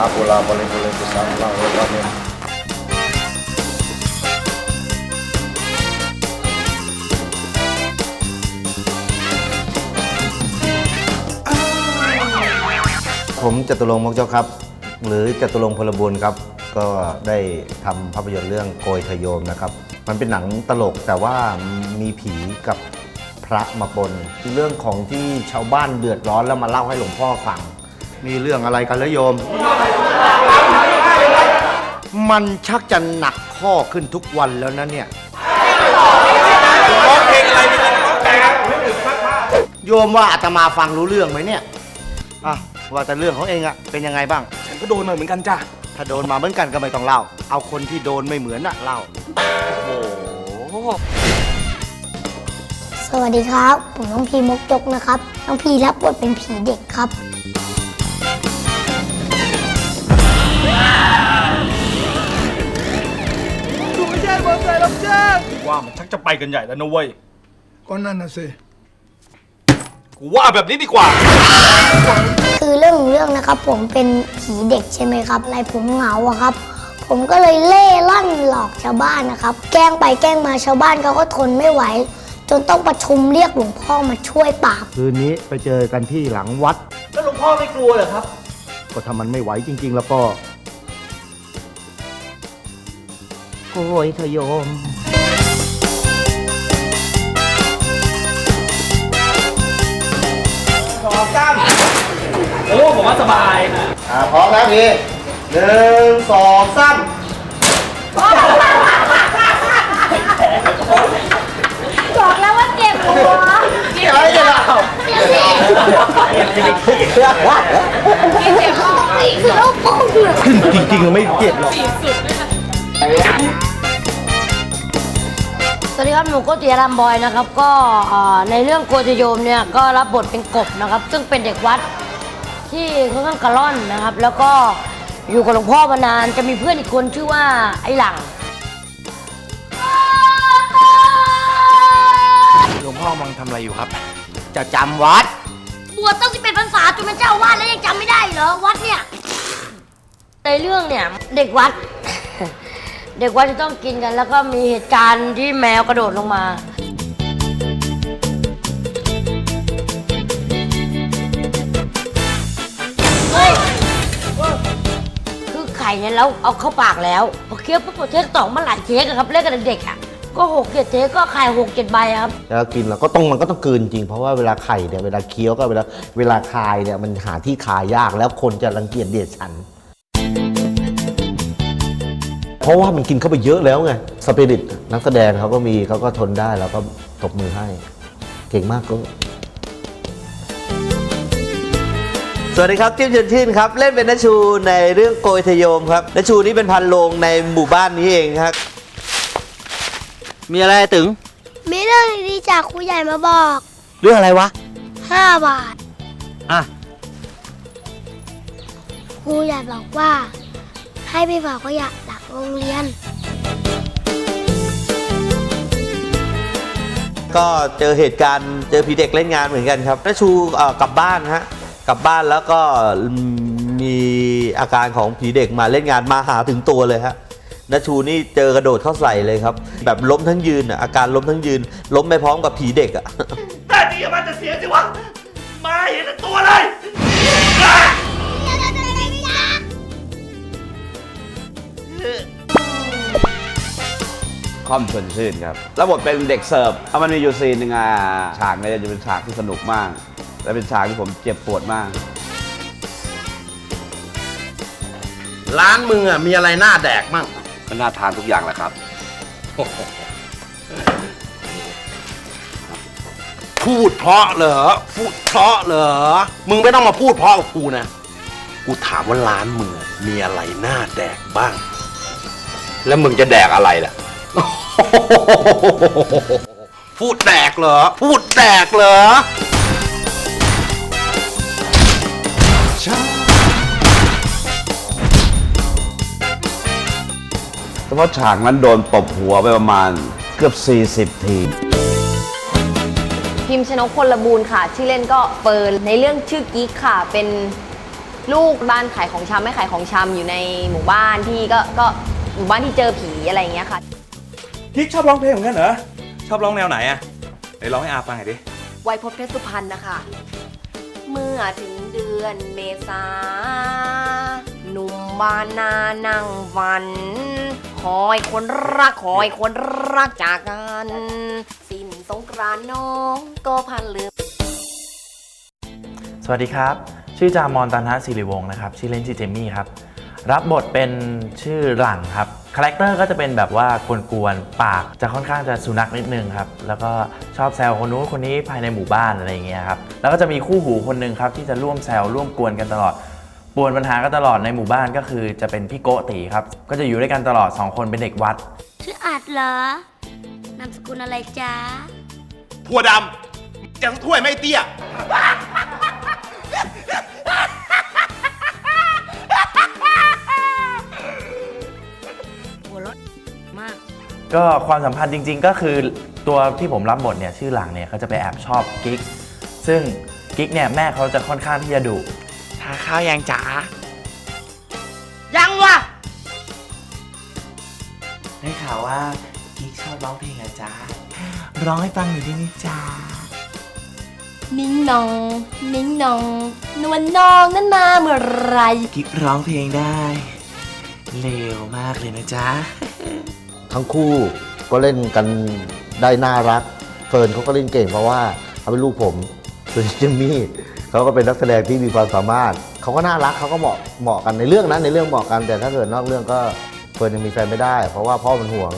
าปุราบริบุรนติสังลังเวทามิผมจตุรงค์มกเจ้าครับ หรือจตุรงค์พลบุญครับ ก็ได้ทำภาพยนตร์เรื่องโกยทะโยมนะครับ มันเป็นหนังตลกแต่ว่ามีผีกับพระมาปนเรื่องของที่ชาวบ้านเดือดร้อนแล้วมาเล่าให้หลวงพ่อฟัง มีเรื่องอะไรกันแล้วโยม มันชักจะหนักข้อขึ้นทุกวันแล้วนะเนี่ยโยมว่าอาตมาฟังรู้เรื่องไหมเนี่ย อะ ว่าแต่เรื่องของเองอะเป็นยังไงบ้าง ฉันก็โดนมาเหมือนกันจ้ะถ้าโดนมาเหมือนกันก็ไม่ต้องเล่า เอาคนที่โดนไม่เหมือนน่ะเล่าสวัสดีครับ ผมน้องพีมกจกนะครับ น้องพีรับบทเป็นผีเด็กครับ ว่ามันชักจะไปกันใหญ่แล้วนะเว้ย ก็นั่นน่ะสิ กูว่าแบบนี้ดีกว่า คือเรื่องของเรื่องนะครับผมเป็นผีเด็กใช่ไหมครับอะไรผมเหงาอะครับ ผมก็เลยเล่ร่อนหลอกชาวบ้านนะครับ แกล้งไปแกล้งมาชาวบ้านเขาก็ทนไม่ไหว จนต้องประชุมเรียกหลวงพ่อมาช่วยปราบ คืนนี้ไปเจอกันที่หลังวัด แล้วหลวงพ่อไม่กลัวเหรอครับ ก็ถ้ามันไม่ไหวจริง ๆ แล้วก็โกยทะโยมโอ้ผมว่าสบาย อ่าพร้อมแล้วพี่หนึ่งสองสามบอกแล้วว่าเจ็บหัวเฮ้ยเดี๋ยวเรา คือลูกโป่งเหรอจริงๆไม่เจ็บหรอกสวัสดีครับหนูโกติยารามบอยนะครับก็เอ่อในเรื่องโกติโยมเนี่ยก็รับบทเป็นกบนะครับ ซึ่งเป็นเด็กวัดที่ค่อนข้างกระล่อนนะครับ แล้วก็อยู่กับหลวงพ่อมานานจะมีเพื่อนอีกคนชื่อว่าไอ้หลัง หลวงพ่อกำลังทำอะไรอยู่ครับ จะจำวัด บวชตั้งสิบเป็นพรรษาจนเป็นเจ้าอาวาดแล้วยังจำไม่ได้เหรอวัดเนี่ย ในเรื่องเนี่ยเด็กวัด เด็กวัดจะต้องกินกัน แล้วก็มีเหตุการณ์ที่แมวกระโดดลงมา คือไข่เนี่ยเราเอาเข้าปากแล้วพอเคี้ยวปุ๊บพอเทคสองมาหลายเทคอะครับเล่นกันเด็กๆอะก็หกเจ็ดเทคก็ไข่หกเจ็ดใบอะครับ แล้วกินแล้วก็ต้องมันก็ต้องกลืนจริง เพราะว่าเวลาไข่เนี่ยเวลาเคี้ยวก็เวลาเวลาคายเนี่ยมันหาที่คายยากแล้วคนจะรังเกียจเดียดฉัน เพราะว่ามันกินเข้าไปเยอะแล้วไงสปิริตนักแสดงเขาก็มีเขาก็ทนได้แล้วก็ตบมือให้ เก่งมากก็สวัสดีครับจิ้มเชิญชื่นครับ เล่นเป็นนชูในเรื่องโกยทะโยมครับนชูนี่เป็นพันโรงในหมู่บ้านนี้เองครับ มีอะไรตึง มีเรื่องดีๆจากครูใหญ่มาบอก เรื่องอะไรวะ5บาทอะครูใหญ่บอกว่า ให้ไปฝากขยะหลัง โรงเรียน ก็เจอเหตุการณ์เจอผีเด็กเล่นงานเหมือนกันครับนชูเอ่อกลับบ้านฮะกลับบ้านแล้วก็มีอาการของผีเด็กมาเล่นงานมาหาถึงตัวเลยฮะนชูนี่เจอกระโดดเข้าใส่เลยครับ แบบล้มทั้งยืนอะอาการล้มทั้งยืน ล้มไปพร้อมกับผีเด็กอะแต่ที่มันจะเสียสิวะ มาเห็นทั้งตัวเลย คอมชวนชื่นครับแล้วบทเป็นเด็กเสิร์ฟเอามันมีอยู่ซีนหนึ่งอะฉากเนี่ยจะเป็นฉากที่สนุกมาก และเป็นฉากที่ผมเจ็บปวดมาก ร้านมึงอะมีอะไรน่าแดกมั่งมันน่าทานทุกอย่างแหละครับ พูดเพราะเหรอพูดเพราะเหรอมึงไม่ต้องมาพูดเพราะกับกูนะ กูถามว่าร้านมึงอะมีอะไรน่าแดกบ้าง แล้วมึงจะแดกอะไรล่ะ พูดแดกเหรอ พูดแดกเหรอเฉพาะฉากนั้นโดนตบหัวไปประมาณเกือบ 40 ที พิมพ์ชนกพลบูรณ์ค่ะ ชื่อเล่นก็เฟิร์นในเรื่องชื่อกิ๊กค่ะ เป็นลูกบ้านขายของชำไม่ขายของชำอยู่ในหมู่บ้านที่ก็ก็หมู่บ้านที่เจอผีอะไรอย่างเงี้ยค่ะ กิ๊กชอบร้องเพลงเหมือนกันเหรอ ชอบร้องแนวไหนอะไหนร้องให้อาฟังหน่อยดิ ไวยพจน์เพชรสุพรรณนะคะ เมื่อถึงเดือนเมษา หนุ่มบ้านนานั่งฝัน คอยคนรักคอยคนรักจากกัน สิ้นสงกรานต์น้องก็พันลืม สวัสดีครับ ชื่อจามอนตันทะศิริวงศ์นะครับ ชื่อเล่นชื่อเจมี่ครับ รับบทเป็นชื่อหลังครับ คาแรคเตอร์ก็จะเป็นแบบว่ากวนๆ ปากจะค่อนข้างจะสุนัขนิดนึงครับ แล้วก็ชอบแซวคนนู้นคนนี้ภายในหมู่บ้านอะไรอย่างเงี้ยครับ แล้วก็จะมีคู่หูคนหนึ่งครับที่จะร่วมแซวร่วมกวนกันตลอดปวนปัญหากันตลอดในหมู่บ้านก็คือจะเป็นพี่โกตีครับ ก็จะอยู่ด้วยกันตลอดสองคนเป็นเด็กวัด ชื่ออัดเหรอนามสกุลอะไรจ๊ะผัวดำยังถ้วยไม่เตี้ย ก็ความสัมพันธ์จริง ๆ ก็คือตัวที่ผมรับบทเนี่ยชื่อหลังเนี่ยเขาจะไปแอบชอบกิ๊กซึ่งกิ๊กเนี่ยแม่เขาจะค่อนข้างที่จะดุทาข้าวยังจ๋ายังวะได้ข่าวว่ากิ๊กชอบร้องเพลงอะจ๊ะร้องให้ฟังหน่อยได้ไหมจ๊ะนิ้งนองนิ้งนอง นวลน้องนั้นมาเมื่อไหรกิ๊กร้องเพลงได้เร็วมากเลยนะจ๊ะ ทั้งคู่ก็เล่นกันได้น่ารัก เฟิร์นเขาก็เล่นเก่งเพราะว่าเขาเป็นลูกผมส่วนจิมมี่เขาก็เป็นนักแสดงที่มีความสามารถ เขาก็น่ารักเขาก็เหมาะเหมาะกันในเรื่องนั้นในเรื่องเหมาะกันแต่ถ้าเกิดนอกเรื่องก็เฟิร์นยังมีแฟนไม่ได้ เพราะว่าพ่อมันห่วง